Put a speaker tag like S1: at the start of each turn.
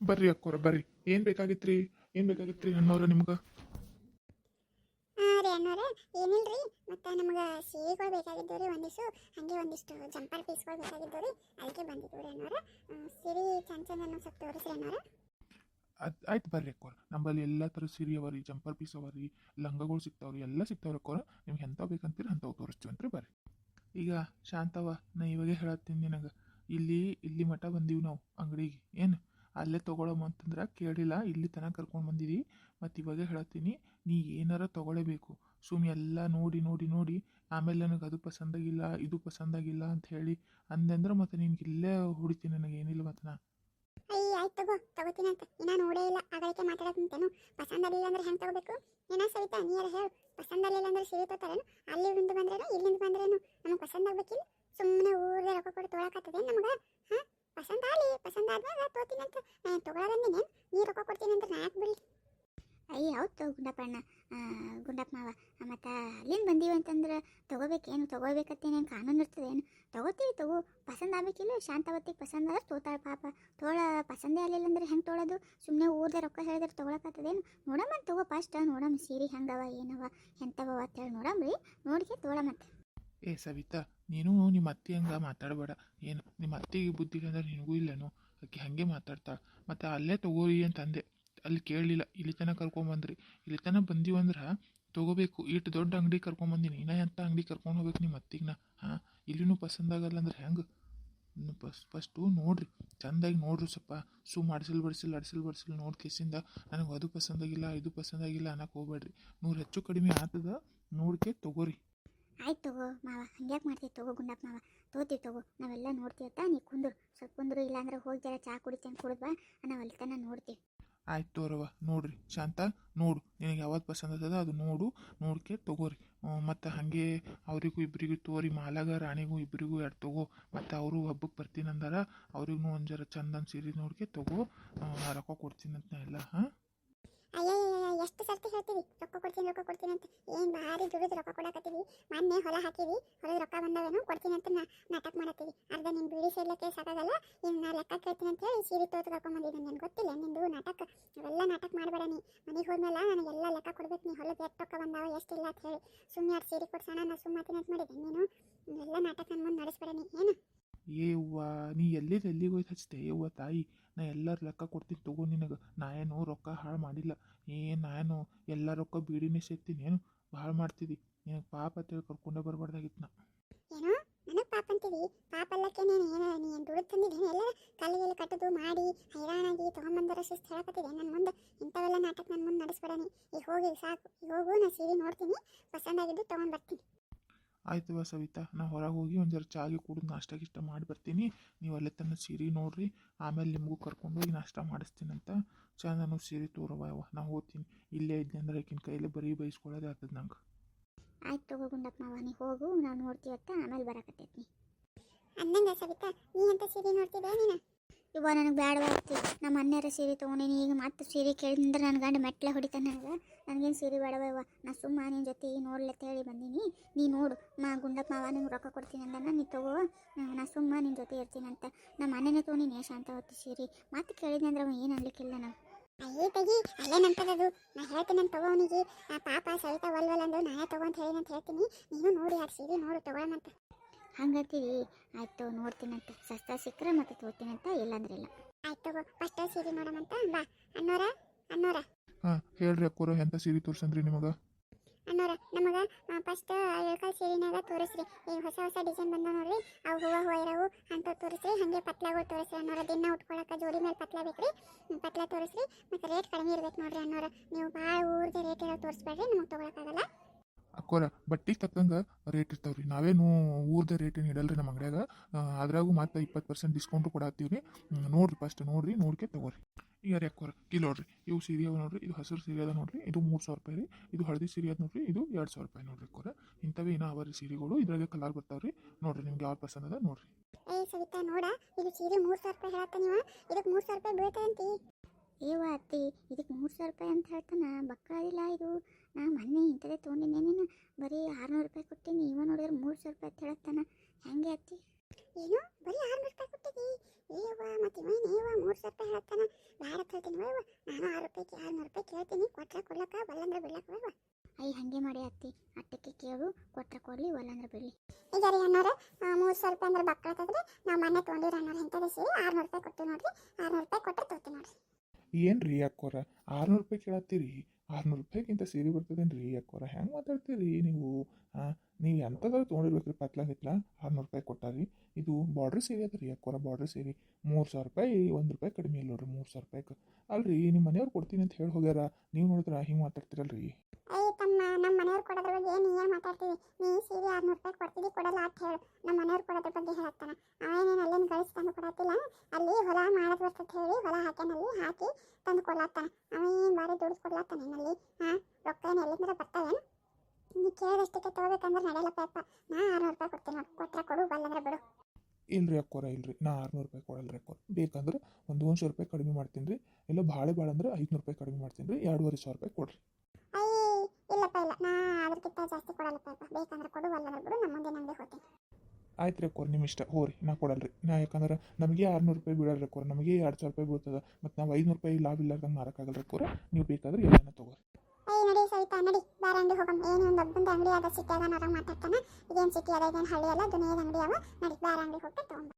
S1: ಬರ್ರಿ ಅಕ್ಕೋರ ಬರ್ರಿ. ಏನು ಬೇಕಾಗಿತ್ರಿ? ಏನ್ ಬೇಕಾಗಿತ್ರಿ ರೀ ಅಣ್ಣವ್ರ ನಿಮ್ಗೆ?
S2: ಹಾಂ ರೀ ಅಣ್ಣವ್ರೆ ಏನಿಲ್ರಿ? ಮತ್ತು ನಮ್ಗೆ ಸೀರೆಗಳು ಬೇಕಾಗಿದ್ದವು ರೀ ಒಂದಿಷ್ಟು ಹಾಗೆ ಒಂದಿಷ್ಟು ಜಂಪರ್ ಪೀಸ್ಗಳು ಬೇಕಾಗಿದ್ದವು ರೀ ಅದಕ್ಕೆ ಬಂದಿದ್ದವು ರೀ ಅಣ್ಣವ್ರೆ. ಸೀರೆ ಚಂದ ಚಂದ ಅನ್ನೋ ಸ್ವಲ್ಪ ತೋರಿಸ್ರಿ ಅಣ್ಣವ್ರೆ.
S1: ಅದು ಆಯ್ತು ಬರ್ರಿ ಅಕ್ಕೋರ. ನಮ್ಮಲ್ಲಿ ಎಲ್ಲ ಥರ ಸೀರೆ ಅವ ರೀ ಜಂಪರ್ ಪೀಸ್ ಅವ ರೀ ಲಂಗಗಳು ಸಿಗ್ತಾವ ರೀ ಎಲ್ಲ ಸಿಗ್ತಾವ್ರಿ ಅಕ್ಕೋರ. ನಿಮ್ಗೆ ಎಂಥವು ಬೇಕಂತೀರಿ ಅಂಥವು ತೋರಿಸ್ತೀವಂತ್ರಿ ಬರ್ರಿ. ಈಗ ಶಾಂತವ ನಾ ಇವಾಗೇ ಹೇಳತ್ತೀನಿ ನಿನಗೆ. ಇಲ್ಲಿ ಇಲ್ಲಿ ಮಠ ಬಂದೀವಿ ನಾವು ಅಂಗಡಿಗೆ. ಏನು? ಅಲ್ಲೇ ತೊಗೊಳಮ್ಮ ಅಂತಂದ್ರೆ ಕೇಳಿಲ್ಲ, ಇಲ್ಲಿ ತನಕ ಕರ್ಕೊಂಡು ಬಂದಿದ್ದಿ ಮತ್ತು ಇವಾಗ ಹೇಳತ್ತೀನಿ, ನೀ ಏನಾರ ತೊಗೊಳ್ಳೇಬೇಕು ಸುಮ್ ಎಲ್ಲ ನೋಡಿ ನೋಡಿ ನೋಡಿ, ಆಮೇಲೆ ನನಗೆ ಅದು ಪಸಂದಾಗಿಲ್ಲ, ಇದು ಪಸಂದಾಗಿಲ್ಲ ಅಂತ ಹೇಳಿ ಅಂದೆಂದ್ರೆ ಮತ್ತೆ ನಿನ್ಗೆ ಇಲ್ಲೇ ಹೊಡಿತೀನಿ ನನಗೆ, ಏನಿಲ್ಲ ಮತ್ತು ನಾ.
S2: ಅಯ್ಯ, ಆಯ್ತು ತಗೋ, ತಗೋತೀನಿ ಅಂತ. ಇನ್ನ ನೋಡೇ ಇಲ್ಲ, ಆಗಳಿಕೆ ಮಾತಾಡಕ್ಕಂತೇನು ಪಸಂದ್ ಅಲ್ಲ ಅಂದ್ರೆ ಹೆಂಗೆ ತಗೋಬೇಕು? ಏನ ಸವಿತಾ, ನೀ ಯಾರ ಹೇಳು. ಪಸಂದ್ ಆಗಲಿಲ್ಲ ಅಂದ್ರೆ ಸೀರೆ ತೋತಾರೇನು ಅಲ್ಲಿಂದ ಬಂದ್ರೇನು, ಇಲ್ಲಿಂದ ಬಂದ್ರೇನು? ನಮಗೆ ಪಸಂದ್ ಆಗ್ಬೇಕಿಲ್ಲ ಸುಮ್ಮನೆ ಊರೇ ರೊಕ್ಕ ಕೊಟ್ಟು ತೊಗೊಳಕತ್ತದೇನು ನಮಗೆ? ಹಾಂ? ಪಸಂದ್ ಆಗಲಿ, ಪಸಂದ ಆದ್ಮೇಲೆ ತೋತೀನಿ ಅಂತ. ನಾನು ತೊಗೊಳೋದಂದಿನೇನು ನೀ ರೊಕ್ಕ ಕೊಡ್ತೀನಿ ಅಂದ್ರೆ ನಾ ಯಾಕೆ ಬಿಡ್ಲಿ? ಅಯ್ಯ ಹೌದು ಗುಂಡಪ್ಪಣ್ಣ ಗುಂಡಪ್ಪ ಮಾವ. ಮತ್ತು ಅಲ್ಲಿಂದ ಬಂದೀವಿ ಅಂತಂದ್ರೆ ತೊಗೋಬೇಕೇನು? ತೊಗೋಬೇಕತ್ತೇನೇನು ಕಾನೂನು ಇರ್ತದೇನು ತೊಗೋತೀವಿ ತಗೋ. ಪಸಂದ್ ಆಗ್ಬೇಕಿಲ್ಲ ಶಾಂತವತ್ತಿಗೆ ಪಸಂದ್ ಆದ್ರೆ ತೋತಾಳೆ ಪಾಪ. ತೋಳ ಪಸಂದೇ ಆಗಲಿಲ್ಲ ಅಂದ್ರೆ ಹೆಂಗೆ ತೊಗೊಳೋದು ಸುಮ್ಮನೆ ಊರ್ದೆ ರೊಕ್ಕ ಹೇಳಿದ್ರೆ ತೊಗೊಳಕತ್ತದೇನು ನೋಡಮ್ಮ, ತಗೋ ಫಸ್ಟ್. ನೋಡಮ್ಮ, ಸೀರೆ ಹೆಂಗವ, ಏನವ ಎಂಥವ ಅಂತೇಳಿ ನೋಡಮ್ರಿ ನೋಡಿಕೆ ತೊಗೊಳಮಂತ
S1: ಏ ಸವಿತಾ, ನೀನು ನಿಮ್ಮ ಅತ್ತೆ ಹಂಗೆ ಮಾತಾಡಬೇಡ. ಏನು, ನಿಮ್ಮ ಅತ್ತೆಗೆ ಬುದ್ಧಿ ಇಲ್ಲ ಅಂದ್ರೆ ನಿನಗೂ ಇಲ್ಲನು? ಆಕೆ ಹಾಗೆ ಮಾತಾಡ್ತಾಳೆ ಮತ್ತು ಅಲ್ಲೇ ತಗೋರಿ ಅಂತ ಅಂದೆ ಅಲ್ಲಿ ಕೇಳಲಿಲ್ಲ ಇಲ್ಲಿ ತನಕ ಕರ್ಕೊಂಬಂದ್ರಿ ಇಲ್ಲಿ ತನಕ ಬಂದೀವಂದ್ರೆ ತೊಗೋಬೇಕು, ಇಷ್ಟು ದೊಡ್ಡ ಅಂಗಡಿ ಕರ್ಕೊಂಬಂದಿನಿ ಇನ್ನ ಎಂಥ ಅಂಗಡಿ ಕರ್ಕೊಂಡು ಹೋಗ್ಬೇಕು ನಿಮ್ಮ ಅತ್ತಿಗೆ ನಾ ಹಾಂ, ಇಲ್ಲಿನೂ ಪಸಂದಾಗಲ್ಲ ಅಂದ್ರೆ ಹೆಂಗೆ? ಫಸ್ಟ್ ಫಸ್ಟು ನೋಡ್ರಿ. ಚಂದಾಗಿ ನೋಡ್ರಿ ಸ್ವಲ್ಪ ಸು ಮಾಡಿಸಲ್ ಬಡಿಸಲ್ ಅಡಿಸಲ್ ಬಡಿಸಲ್ ನೋಡಿ ಕೇಸಿಂದ. ನನಗೆ ಅದು ಪಸಂದಾಗಿಲ್ಲ ಇದು ಪಸಂದಾಗಿಲ್ಲ ಅನ್ನಕ್ಕೆ ಹೋಗ್ಬೇಡ್ರಿ. ನೂರು ಹೆಚ್ಚು ಕಡಿಮೆ ಆಗ್ತದ ನೋಡ್ಕೆ ತಗೋರಿ.
S2: ಆಯ್ತು ತಗೋ ಮಾವ, ಹಂಗ್ಯಾಕೆ ಮಾಡ್ತೀವಿ ತಗೋ ಗುಂಡಪ್ಪ ಮಾವ? ತೋತೀವಿ ತಗೋ, ನಾವೆಲ್ಲ ನೋಡ್ತೀವತ್ತ ನೀ ಕುಂದ್ರು, ಸ್ವಲ್ಪ ಕುಂದ್ರು, ಇಲ್ಲಾಂದ್ರೆ ಹೋಗಿ ಜರ ಚಾ ಕುಡಿತೇನೆ ಕುಡಿದ್ವಾ ನಾವು ಅಲ್ಲಿ ತನಕ ನೋಡ್ತೀವಿ.
S1: ಆಯ್ತು ತೋರವ ನೋಡ್ರಿ, ಶಾಂತ, ನೋಡು, ನಿನಗೆ ಯಾವ್ದು ಪಸಂದ್ ಅದ ಅದು ನೋಡು, ನೋಡ್ಕೆ ತಗೋರಿ. ಮತ್ತು ಹಾಗೆ ಅವರಿಗೂ ಇಬ್ಬರಿಗೂ ತೋರಿ, ಮಾಲಾಗ ರಾಣಿಗೂ ಇಬ್ಬರಿಗೂ ಎರಡು ತಗೋ, ಮತ್ತು ಅವರು ಹಬ್ಬಕ್ಕೆ ಬರ್ತೀನಂದಾರ ಅವ್ರಿಗೂ ಒಂದು ಜರ ಚಂದನ್ ಸೀರೆ ನೋಡ್ಕೆ ತಗೋ ರೊಕ್ಕ ಕೊಡ್ತೀನಿ ಅಂತ ನಾ ಎಲ್ಲ, ಹಾಂ?
S2: ಅಯ್ಯಯ್ಯ ಎಷ್ಟು ಸರ್ತಿ ಹೇಳ್ತೀವಿ ರೊಕ್ಕ ಕೊಡ್ತೀನಿ ರೊಕ್ಕ ಕೊಡ್ತೀನಿ ಅಂತ ಏನು ಭಾರಿ ದುಡಿದು ರೊಕ್ಕ ಕೊಡಕತ್ತೀವಿ ಮೊನ್ನೆ ಹೊಲ ಹಾಕಿವಿ ಹೊಲದ ರೊಕ್ಕ ಬಂದವೇನು ಕೊಡ್ತೀನಿ ಅಂತ ನಾಟಕ ಮಾಡತ್ತೀವಿ ಅರ್ಧ ನಿನ್ನ ಬೀಡಿ ಸೇರ್ಲಕ್ಕೆ ಸಾಕಾಗಲ್ಲ ಇನ್ನು ನಾ ಲೆಕ್ಕ ಕೇಳ್ತೀನಿ ಅಂತ ಹೇಳಿ ಸೀರೆ ತೋತು ಕರ್ಕೊಂಬಂದಿದ್ದೀನಿ ನನಗೆ ಗೊತ್ತಿಲ್ಲ ನಿಂದು ನಾಟಕ ಅವೆಲ್ಲ ನಾಟಕ ಮಾಡಬೇಡ ನೀ ಮನೆಗೆ ಹೋದ್ಮೇಲೆ ನನಗೆಲ್ಲ ಲೆಕ್ಕ ಕೊಡ್ಬೇಕು ನೀ ಹೊಲದ ಎಷ್ಟು ರೊಕ್ಕ ಬಂದಾವ ಎಷ್ಟಿಲ್ಲ ಅಂತ ಹೇಳಿ ಸುಮ್ಮನೆ ಎರಡು ಸೀರೆ ಕೊಡ್ಸೋಣ ನಾ ಸುಮ್ಮನೆ ಅಂತ ಮಾಡಿದ್ದೀನಿ ನೀನು ಎಲ್ಲ ನಾಟಕ ನನ್ನ ಮುಂದೆ ನಡೆಸ್ಬೇಡ ನೀ ಏನು
S1: ಏ ಅವ್ವ ನೀ ಎಲ್ಲಿದ್ದು ಎಲ್ಲಿಗೆ ಹೋಯ್ತು ಹಚ್ತೆ ಅವ್ವ ತಾಯಿ, ನಾ ಎಲ್ಲರ ಲೆಕ್ಕ ಕೊಡ್ತೀನಿ ತಗೋ ನಿನಗೆ. ನಾ ಏನು ರೊಕ್ಕ ಹಾಳು ಮಾಡಿಲ್ಲ. ಏನು ನಾನು ಎಲ್ಲ ರೊಕ್ಕ ಬೀಡಿನೇ ಸೇರ್ತೀನಿ ಏನು ಭಾಳ ಮಾಡ್ತಿದ್ದಿ ನಿನಗೆ ಪಾಪ ಅಂತೇಳಿ ಕರ್ಕೊಂಡೇ ಬರಬಾರ್ದಾಗಿತ್ತು ನಾ.
S2: ಏನೋ? ನನಗೆ ಪಾಪ ಅಂತೀವಿ. ಪಾಪ ಅಲ್ಲಕ್ಕೆ ಏನು, ನೀ ಏನು ಹೈರಾಣಾಗಿ ನನ್ನ ಮುಂದೆ ನಾಟಕ ನನ್ನ ಮುಂದೆ ನೀ. ಹೋಗಿ ಸಾಕು. ಹೋಗು, ನಾ ಸೀರೆ ನೋಡ್ತೀನಿ ಪಸಂದಾಗಿದ್ದು ತೊಗೊಂಡು ಬರ್ತೀನಿ.
S1: ಆಯ್ತವ ಸವಿತಾ, ನಾ ಹೊರಗೆ ಹೋಗಿ ಒಂದು ಜರ ಕುಡಿದು ನಾಷ್ಟ ಗಿಷ್ಟ ಮಾಡಿ ಬರ್ತೀನಿ. ನೀವು ಅಲ್ಲೇ ತನ್ನ ಸೀರೆ ನೋಡ್ರಿ, ಆಮೇಲೆ ನಿಮಗೂ ಕರ್ಕೊಂಡು ಹೋಗಿ ನಾಷ್ಟ ಮಾಡಿಸ್ತೀನಂತ ಚಂದನು ಸೀರೆ ತೋರವ ನಾ ಹೋಗ್ತೀನಿ. ಇಲ್ಲೇ ಇದ್ದೆ ಅಂದ್ರೆ ಆಕಿನ ಕೈಲಿ ಬರೀ ಬೈಸ್ಕೊಳ್ಳೋದೇ ಆಗ್ತದೆ ನಂಗೆ.
S2: ಆಯ್ತು ತಗೋ ಗುಂಡಪ್ಪ ಹೋಗು, ನಾನು ನೋಡ್ತೀವತ್ತ, ಆಮೇಲೆ ಬರಕತ್ತೈತಿ. ಅಂದಂಗ ಸವಿತಾ, ನೀ ಅಂತ ಸೀರೆ ನೋಡ್ತಿದ್ದೆ ನೀನು? ಇವ ನನಗೆ ಬೇಡವಾಗ್ತಿ ನಮ್ಮ ಅನ್ಯರ ಸೀರೆ ತೊಗೊಂಡೇನಿ ಈಗ ಮತ್ತೆ ಸೀರೆ ಕೇಳಿದ್ರೆ ನನ್ನ ಗಂಡ ಮೆಟ್ಲೆ ಹೊಡಿತಾನೆ ನನಗೆ. ನನಗೇನು ಸೀರೆ ಬೇಡವ ಇವ ನಾ ಸುಮ್ಮ ನಿನ್ನ ಜೊತೆ ನೋಡ್ಲತ್ತ ಹೇಳಿ ಬಂದೀನಿ. ನೀ ನೋಡು, ಮಾ ಗುಂಡಪ್ಪ ಮಾವ ನಿಂಗೆ ರೊಕ್ಕ ಕೊಡ್ತೀನಿ ಅಂದನ, ನೀ ತಗೋ. ನಾ- ಸುಮ್ಮ ನಿನ್ನ ಜೊತೆ ಇರ್ತೀನಿ ಅಂತ ನಮ್ಮ ಮನೆನೇ ತೊಗೊಂಡಿನಿ ಶಾಂತ ಹೊತ್ತು ಸೀರೆ. ಮತ್ತೆ ಕೇಳಿದ್ನಿ ಅಂದ್ರೆ ಅವ ಏನು ಅನ್ಲಿಕ್ಕಿಲ್ಲ ನಾವು ಅಯ್ಯೇ ತೆಗಿ ಅಲ್ಲೇನಂತದದು ನಾ ಹೇಳ್ತೀನಿ ಅಂತ ತಗೋನಿಗೆ ಆ ಪಾಪ ಸವಿತಾ ಒಲ್ವಲ್ಲ ಅಂದು ನಾನೇ ತಗೋ ಅಂತ ಹೇಳಿ ಅಂತ ಹೇಳ್ತೀನಿ. ನೀನು ನೋಡಿ ಯಾರು ಸೀರೆ ನೋಡು ತಗೊಳಮಂತ ಹಂಗಂತೀವಿ ಆಯ್ತು ನೋಡ್ತೀನಂತ ಸಸ್ತ ಸಿಕ್ಕರೆ ಮತ್ತೆ ತಗೋತೀನಂತ ಇಲ್ಲಾಂದ್ರೆ ಇಲ್ಲ. ಆಯ್ತು ಫಸ್ಟ್ ಸೀರೆ ಅಂತ. ಬಾ. ಅನ್ನೋರ ಅನ್ನೋರ
S1: ಹಾಂ ಹೇಳ್ರಿ ಅಕ್ಕೋರ ಎಂತ ಸೀರೆ ತೋರ್ಸಂದ್ರಿ ನಿಮಗೆ?
S2: ಅನ್ನೋರ ನಮಗೆ ಫಸ್ಟ್ ಇಳ್ಕಲ್ ಸೀರೆನಾಗ ತೋರಿಸ್ರಿ. ಈ ಹೊಸ ಹೊಸ ಡಿಸೈನ್ ಬಂದ ನೋಡ್ರಿ. ಅವು ಹೂವ ಹೂವ ಇರವು ಅಂತ ತೋರಿಸ್ರಿ. ಹಾಗೆ ಪತ್ಲಾಗಳು ತೋರಿಸ್ರಿ ಅನ್ನೋರ ದಿನ ಉಟ್ಕೊಳಕ್ಕೆ ಜೋಡಿ ಮೇಲೆ ಪತ್ಲ ಬೇಕ್ರಿ. ಪತ್ಲಾ ತೋರಿಸ್ರಿ. ಮತ್ತೆ ರೇಟ್ ಕಡಿಮೆ ಇರ್ಬೇಕು ನೋಡ್ರಿ ಅನ್ನೋರ ನೀವು ಭಾಳ ಊರ್ದು ರೇಟ್ ಇರೋ ತೋರಿಸ್ಬೇಡ್ರಿ. ನಮಗೆ ತೊಗೊಳಕ್ಕಾಗಲ್ಲ
S1: ಅಕ್ಕೋರ ಬಟ್ಟಿಗೆ ತಕ್ಕಂಗೆ ರೇಟ್ ಇರ್ತಾವ್ರಿ. ನಾವೇನು ಊರ್ದ ರೇಟ್ ಏನು ಇಡಲ್ರಿ ನಮ್ಮ ಅಂಗಡಿಯಾಗ. ಅದ್ರಾಗೂ ಮತ್ತೆ ಇಪ್ಪತ್ತು ಪರ್ಸೆಂಟ್ ಡಿಸ್ಕೌಂಟು ಕೊಡತ್ತೀವಿ ರೀ ನೋಡ್ರಿ ಫಸ್ಟ್ ನೋಡ್ರಿ, ನೋಡ್ಕೆ ತಗೋರಿ. ಈಗ ರೀ ಅಕ್ಕೋರ, ಇಲ್ಲಿ ನೋಡ್ರಿ, ಇವು ಸೀರೆ ಅವ ನೋಡ್ರಿ, ಇದು ಹಸಿರು ಸೀರೆ ಅದ ನೋಡ್ರಿ, ಇದು ಮೂರು ಸಾವಿರ ರೂಪಾಯಿ ರೀ. ಇದು ಹಳದಿ ಸೀರೆ ಅದ ನೋಡ್ರಿ, ಇದು ಎರಡು ಸಾವಿರ ರೂಪಾಯಿ ನೋಡ್ರಿ ಅಕ್ಕೋರ. ಇಂಥವೇ ಏನೋ ರೀ ಸೀರೆಗಳು, ಇದ್ರಾಗೆ ಕಲರ್ ಬರ್ತಾವ್ರಿ. ನೋಡ್ರಿ ನಿಮ್ಗೆ ಯಾವ ಪಸಂದ್ ಅದ ನೋಡ್ರಿ.
S2: ಏ, ಸವಿತಾ, ನೋಡ, ಇದು ಸೀರೆ ಮೂರು ಸಾವಿರ ರೂಪಾಯಿ ಹೇಳತ್ತ ನೀವು? ಇದಕ್ಕೆ ಮೂರು ಸಾವಿರ ರೂಪಾಯಿ ಬೀಳ್ತದಂತಿ? ಏವ ಅತ್ತಿ ಇದಕ್ಕೆ ಮೂರು ಸಾವಿರ ರೂಪಾಯಿ ಅಂತ ಹೇಳ್ತಾನ ಬಕ್ಕಾದಿಲ್ಲ ಇದು. ಮೊನ್ನೆ ಇಂಥದೇ ತೊಗೊಂಡಿದ್ದೆ. ನೀನು ಬರೀ ಆರುನೂರು ರೂಪಾಯಿ ಕೊಟ್ಟೀನಿ ಇವ ನೋಡಿದ್ರೆ ಮೂರು ಸಾವಿರ ರೂಪಾಯಿ ಅಂತ ಹೇಳತ್ತಾನ. ಹೆಂಗೆ ಅತ್ತಿ. ಏನು? ಬರೀ ಆರುನೂರು ರೂಪಾಯಿ ಕೊಟ್ಟಿದ್ದಿ ಏವ ಮತ್ತೆ ಇವ ನೀವ ಮೂರು ಸಾವಿರ ರೂಪಾಯಿ ಹೇಳ್ತಾನ ಬೇಡ ಕೇಳ್ತೀನಿ ವಯ್ವ ನಾನು ಆರು ರೂಪಾಯಿ ಆರುನೂರು ರೂಪಾಯಿ ಕೇಳ್ತೀನಿ. ಕೊಟ್ರೆ ಕೊಡ್ಲಕ್ಕ ಬಲ್ಲಂದ್ರೆ ಬಿಡ್ಲಕ್ಕ ವಯ್ವ ಅಯ್ಯ ಹಾಗೆ ಮಾಡಿ ಅತ್ತಿ. ಅಟ್ಟಕ್ಕೆ ಕೇಳು ಕೊಟ್ರೆ ಕೊಡಲಿ ಒಲ್ಲಂದ್ರೆ ಬಿಡಲಿ. ಈಗ ರೀ ಅಣ್ಣಾರ ಮೂರು ಸಾವಿರ ರೂಪಾಯಿ ಅಂದ್ರೆ ಬಕ್ಕಳತ್ತದ್ರಿ ನಾವು ಮನೆ ತೊಗೊಂಡಿರ ಅಣ್ಣಾರ ಇಂಥದ್ದು ಸೇರಿ ಆರುನೂರು ರೂಪಾಯಿ ಕೊಟ್ಟು ನೋಡ್ರಿ. ಆರುನೂರು ರೂಪಾಯಿ ಕೊಟ್ಟರೆ ತೊಗೊತೀನಿ ನೋಡ್ರಿ.
S1: ಏನು ರೀ ಅಕ್ಕೋರ? ಆರುನೂರು ರೂಪಾಯಿ ಕೇಳತ್ತೀರಿ? ಆರುನೂರು ರೂಪಾಯಿಗಿಂತ ಸೀರೆ ಬರ್ತದೇನು ರೀ ಅಕ್ಕೋರ ಹೆಂಗೆ ಮಾತಾಡ್ತೀರಿ? ನೀವು ಹಾಂ ನೀವು ಎಂಥದ್ದು ತೊಗೊಂಡಿರ್ಬೇಕು ರೀ ಪತ್ಲಾಗಿತ್ಲ ಆರುನೂರು ರೂಪಾಯಿ ಕೊಟ್ಟಾರಿ. ಇದು ಬಾರ್ಡ್ರ್ ಸೀರೆ ಅದ ರೀ, ಅಕ್ಕೋರ ಬಾರ್ಡ್ರ್ ಸೀರೆ. ಮೂರು ಸಾವಿರ ರೂಪಾಯಿ, ಒಂದು ರೂಪಾಯಿ ಕಡಿಮೆ ಇಲ್ಲ ನೋಡ್ರಿ, ಮೂರು ಸಾವಿರ ರೂಪಾಯಿಗೆ ಅಲ್ರಿ ನಿಮ್ಮ ಮನೆಯವ್ರು ಕೊಡ್ತೀನಿ ಅಂತ ಹೇಳಿ ಹೋಗ್ಯಾರ. ನೀವು ನೋಡಿದ್ರೆ ಹಿಂಗೆ ಮಾತಾಡ್ತೀರಲ್ರಿ?
S2: ತಮ್ಮ ನಮ್ಮ ಮನೆಯವ್ರು ಕೊಡೋದ್ರ ಬಗ್ಗೆ ಏನು ಏನು ಮಾತಾಡ್ತೀವಿ? ನೀ ಸೀರೆ ಆರ್ನೂರು ರೂಪಾಯಿ ಕೊಡ್ತೀವಿ ಕೊಡಲ್ಲ ಅಂತ ಹೇಳು. ನಮ್ಮ ಮನೆಯವ್ರು ಕೊಡೋದ್ರ ಬಗ್ಗೆ ಹೇಳ್ತಾನೆ ಅವೇನೇನು ಅಲ್ಲೇನು ಗಳಿಸಿ ತಂದು ಕೊಡತ್ತಿಲ್ಲ? ಅಲ್ಲಿ ಹೊಲ ಮಾಡೋದು ಬರ್ತದೆ ಹೇಳಿ ಹೊಲ ಹಾಕ್ಯಾನಲ್ಲಿ ಹಾಕಿ ತಂದು ಕೊಡ್ಲಾತ್ತಾನೆ. ಅವೇನು ಬಾರಿ ದುಡ್ಡು ಕೊಡ್ಲತ್ತಾನೆ ಏನಲ್ಲಿ ಹಾಂ? ರೊಕ್ಕ ಏನು ಎಲ್ಲಿಂದ ಬರ್ತಾವೇನು ನೀ ಕೇಳಿದಷ್ಟಕ್ಕೆ ತೊಗೋಬೇಕಂದ್ರೆ ನಡೆಯಲ್ಲ ಅಪ್ಪ ನಾ ಆರ್ನೂರು ರೂಪಾಯಿ ಕೊಡ್ತೀನಿ ನೋಡಿ. ಕೊಟ್ಟರೆ ಕೊಡು, ಬಲ್ಲಂದ್ರೆ ಬಿಡು.
S1: ಇಲ್ರಿ ಅಕ್ಕೋರ, ಇಲ್ರಿ. ನಾ ಆರುನೂರು ರೂಪಾಯಿ ಕೊಡಲ್ಲ ರೀ ಅಕ್ಕೋರ. ಬೇಕಂದ್ರೆ ಒಂದು ಒಂದು ಸಾವಿರ ರೂಪಾಯಿ ಕಡಿಮೆ ಮಾಡ್ತೀನಿ ರೀ. ಇಲ್ಲ ಭಾಳ ಭಾಳ ಅಂದ್ರೆ ಐದುನೂರು ರೂಪಾಯಿ ಕಡಿಮೆ ಮಾಡ್ತೀನಿ ರೀ. ಎರಡೂವರೆ ಸಾವಿರ ರೂಪಾಯಿ ಕೊಡ್ರಿ.
S2: ಇಲ್ಲ ನಾ ಅದಕ್ಕಿಂತ ಜಾಸ್ತಿ ಕೊಡಲ್ಲ ಪಾಪ. ಬೇಕಂದ್ರೆ ಕೊಡು ಅಲ್ಲ ಬಿಡು ನಮ್ಮ ಮುಂದೆ ನಂಗೆ ಹೋಗ್ತೀನಿ.
S1: ಆಯ್ತು ರೀ ಅಕ್ಕೋರ್ ನಿಮ್ಮ ಇಷ್ಟ ಹೋರಿ ನಾ ಕೊಡಲ್ರಿ ನಾ ಯಾಕಂದ್ರೆ ನಮಗೆ ಆರುನೂರು ರೂಪಾಯಿ ಬೀಳಲ್ಲ ರೀ ಅಕ್ಕೋರ ನಮಗೆ ಎರಡು ಸಾವಿರ ರೂಪಾಯಿ ಬೀಳ್ತದೆ. ಮತ್ತು ನಾವು ಐದುನೂರು ರೂಪಾಯಿ ಲಾಭ ಇಲ್ಲಾರ್ದಂಗೆ ಮಾರಕ್ಕಾಗಲ್ಲ ರೀ ಅಕ್ಕೋರ ನೀವು ಬೇಕಾದ್ರೆ ಎಲ್ಲನ ತಗೋರಿ
S2: ಏಯ್ ನಡಿ ಸವಿತಾ ನಡಿ. ಬೇರೆ ಅಂಗಡಿ ಹೋಗಮ್. ಏನು ಒಂದು ಒಬ್ಬಂದು ಅಂಗಡಿ ಅದ ಸಿಟಿ ಅದ ನೋಡಂಗ್ ಮಾತಾಡ್ತಾನ? ಇದೇನು ಸಿಟಿ ಅದ ಇದೇನು ಹಳ್ಳಿ ಅಲ್ಲ ದುನಿಯದ ಅಂಗಡಿ ಅವ. ನಡಿ ಬೇರೆ ಅಂಗಡಿ ಹೋಗಿ ತಗೊಂಬ